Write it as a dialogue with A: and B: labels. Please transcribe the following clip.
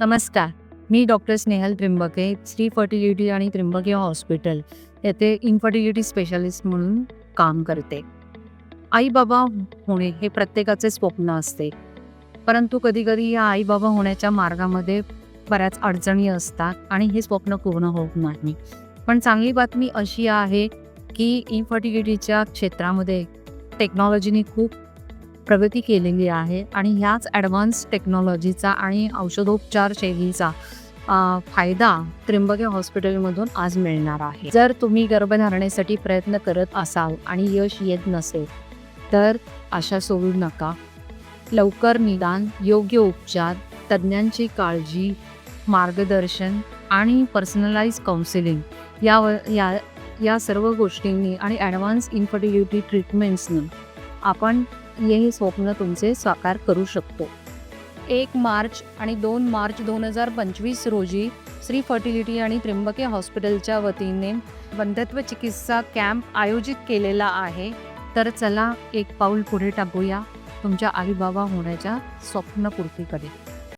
A: नमस्कार. मी doctor Snehal Trimbake Shri fertility आणि त्रिंबके हॉस्पिटल येथे इन्फर्टिलिटी स्पेशालिस्ट म्हणून काम करते. आई बाबा होणे हे प्रत्येकाचे स्वप्न असते. परंतु कधीकधी या आई बाबा होण्याच्या मार्गामध्ये बऱ्याच अडचणी असतात आणि हे स्वप्न पूर्ण होत नाही. पण चांगली बातमी अशी आहे की इन्फर्टिलिटीच्या क्षेत्रामध्ये टेक्नॉलॉजीने खूप प्रगती केलेली आहे आणि ह्याच ॲडव्हान्स टेक्नॉलॉजीचा आणि औषधोपचार शैलीचा फायदा त्रिंबके हॉस्पिटलमधून आज मिळणार आहे. जर तुम्ही गर्भधारणेसाठी प्रयत्न करत असाल आणि यश येत नसेल तर आशा सोडू नका. लवकर निदान योग्य उपचार तज्ज्ञांची काळजी मार्गदर्शन आणि पर्सनलाइज काउन्सिलिंग यावर या या सर्व गोष्टींनी आणि ॲडव्हान्स इन्फर्टिलिटी ट्रीटमेंट्सनं आपण हे स्वप्न तुमचे साकार करू शकतो. एक मार्च आणि दोन मार्च दोन हजार पंचवीस रोजी श्री फर्टिलिटी आणि त्र्यंबके हॉस्पिटलच्या वतीने बंधत्व चिकित्सा कॅम्प आयोजित केलेला आहे. तर चला एक पाऊल पुढे टाकूया. तुमच्या आईबाबा होण्याच्या स्वप्नपूर्तीकडे.